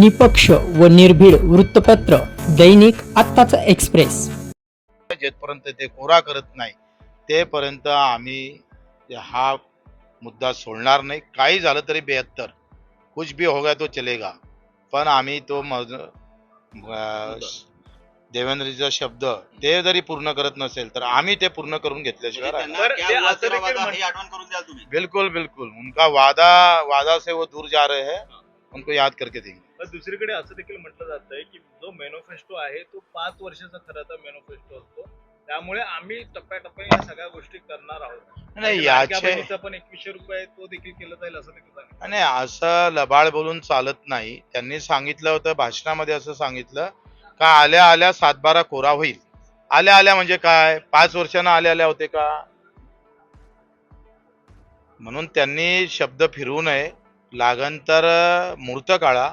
निपक्ष व निर्भीड वृत्तपत्र दैनिक आत्ताचा एक्सप्रेस. जेथपर्यंत ते कोरा करत नाही तेपर्यंत आम्ही हा मुद्दा सोडणार नाही. काही झालं तरी बेहत्तर. कुछ भी होगा तो चलेगा. पण आम्ही तो मज देवेंद्रजीचा शब्द ते जरी पूर्ण करत नसेल तर आम्ही ते पूर्ण करून घेतल्याशिवाय राहणार त्यांना बरं, क्या ते हुआ असं तेरा देखील वादा म्हण- आठवण करून द्याल तुम्ही. बिल्कुल बिल्कुल. उनका वादा वादा से वो दूर जा रहे हैं. उनको याद करके देंगे. दुसरीकडे असं देखील म्हटलं जात आहे की जो मॅनिफेस्टो आहे तो पाच वर्षाचा खरं तर मॅनिफेस्टो असतो. त्यामुळे आम्ही टप्प्याटप्प्याने या सगळ्या गोष्टी करणार आहोत. नाही याचे पण एकवीसशे रुपये तो देखील केलं जाईल असं देखील. आणि असं लबाड बोलून चालत नाही. त्यांनी सांगितलं होतं भाषणामध्ये असं सांगितलं का आल्या आल्या सातबारा कोरा होईल. आल्या आल्या म्हणजे काय? पाच वर्षानं आल्या आल्या होते का? म्हणून त्यांनी शब्द फिरवू नये. लागन तर मूर्त काळा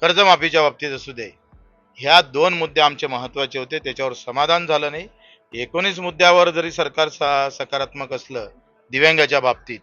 कर्जमाफीच्या बाबतीत असू दे. ह्या दोन मुद्दे आमचे महत्त्वाचे होते त्याच्यावर समाधान झालं नाही. एकोणीस मुद्द्यावर जरी सरकार सा- सकारात्मक असलं दिव्यांगाच्या बाबतीत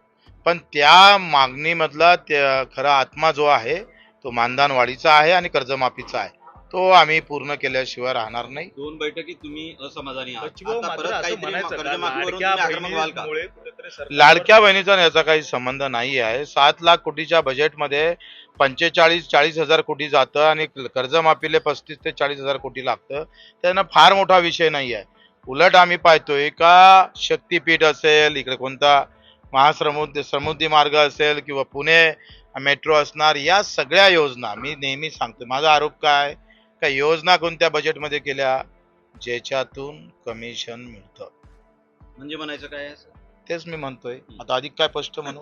पण त्या मागणीमधला त्या खरा आत्मा जो आहे तो मानधन वाढीचा आहे आणि कर्जमाफीचा आहे. तो आम्ही पूर्ण केल्याशिवाय राहणार नाही. दोन बैठकीत तुम्ही असमाधानी सरकारवर- लाडक्या बहिणीचा याचा काही संबंध नाही आहे. सात लाख कोटीच्या बजेटमध्ये पंचेचाळीस चाळीस हजार कोटी जातं आणि कर्जमाफीले पस्तीस ते चाळीस हजार कोटी लागतं. त्यांना फार मोठा विषय नाही आहे उलट आम्ही पाहतोय का शक्तीपीठ असेल इकडे कोणता महासमुद्र समुद्री मार्ग असेल किंवा पुणे मेट्रो असणार या सगळ्या योजना मी नेहमी सांगतो माझा आरोप काय? का योजना कोणत्या बजेटमध्ये केल्या? ज्याच्यातून कमिशन मिळतं. म्हणजे म्हणायचं काय? तेच मी म्हणतोय. आता अधिक काय स्पष्ट म्हणू?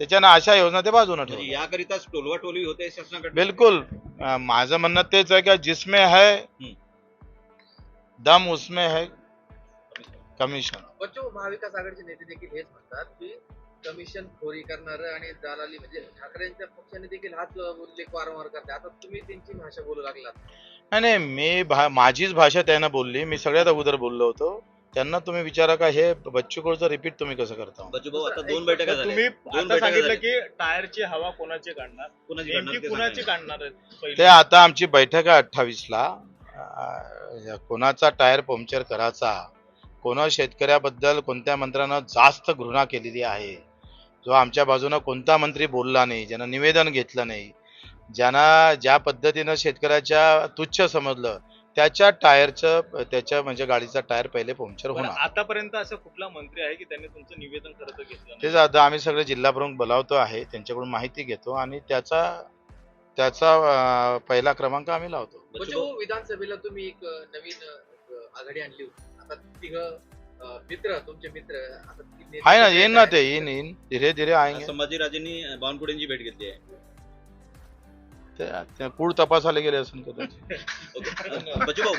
त्याच्यानं अशा योजना ते बाजूने म्हणजे ठेवतात याकरिताच टोलवा टोलवी होते शासनाकडे बिल्कुल. अ, माझं म्हणणं तेच आहे का जिसमें है दम उसमें है कमिशन. बच्चू महाविकास आघाडीचे नेते देखील हेच म्हणतात की कमिशन खोरी करणार आणि दलाली म्हणजे ठाकरेंच्या पक्षाने देखील हाच उल्लेख वारंवार करते आता तुम्ही त्यांची भाषा बोलू लागलात. नाही नाही मी भा माझीच भाषा त्यानं बोलली. मी सगळ्यात अगोदर बोललो होतो. त्यांना तुम्ही विचारा का हे बच्चू कडचं रिपीट तुम्ही कसं करता बच्चू भाऊ आता दोन बैठका झाल्या तुम्ही दोन आता बैठका सांगितलं झाल्या. की टायरची हवा कोणाची काढणार कोणाची काढणार नेमकी ते कुणाची सांगा. काढणार आहेत पहिली? ते आता आमची बैठक आहे अठ्ठावीस ला अ, कोणाचा टायर पंक्चर करायचा कोणा शेतकऱ्याबद्दल कोणत्या मंत्र्यानं जास्त घृणा केलेली आहे जो आमच्या बाजूनं कोणता मंत्री बोलला नाही ज्यानं निवेदन घेतलं नाही ज्यानं ज्या पद्धतीनं शेतकऱ्याच्या तुच्छ समजलं त्याच्या टायरचं त्याच्या म्हणजे गाडीचा टायर पहिले पंक्चर होणार. आतापर्यंत असं कुठला मंत्री आहे की त्यांनी तुमचं निवेदन खरं तर घेतलं? तेच आता आम्ही सगळे जिल्हा प्रमुख बोलावतो आहे त्यांच्याकडून माहिती घेतो आणि त्याचा त्याचा पहिला क्रमांक आम्ही लावतो. विधानसभेला तुम्ही एक नवीन आघाडी आणली होती. आता तिघ मित्र तुमचे मित्र आहे ना येईन ना? ते येईन येईन. धीरे धीरे आएंगे. संभाजीराजेंनी बावनकुळेंची भेट घेतली आहे. ते- ते कूड तपासायला गेले असेल कदाचित बच्चू भाऊ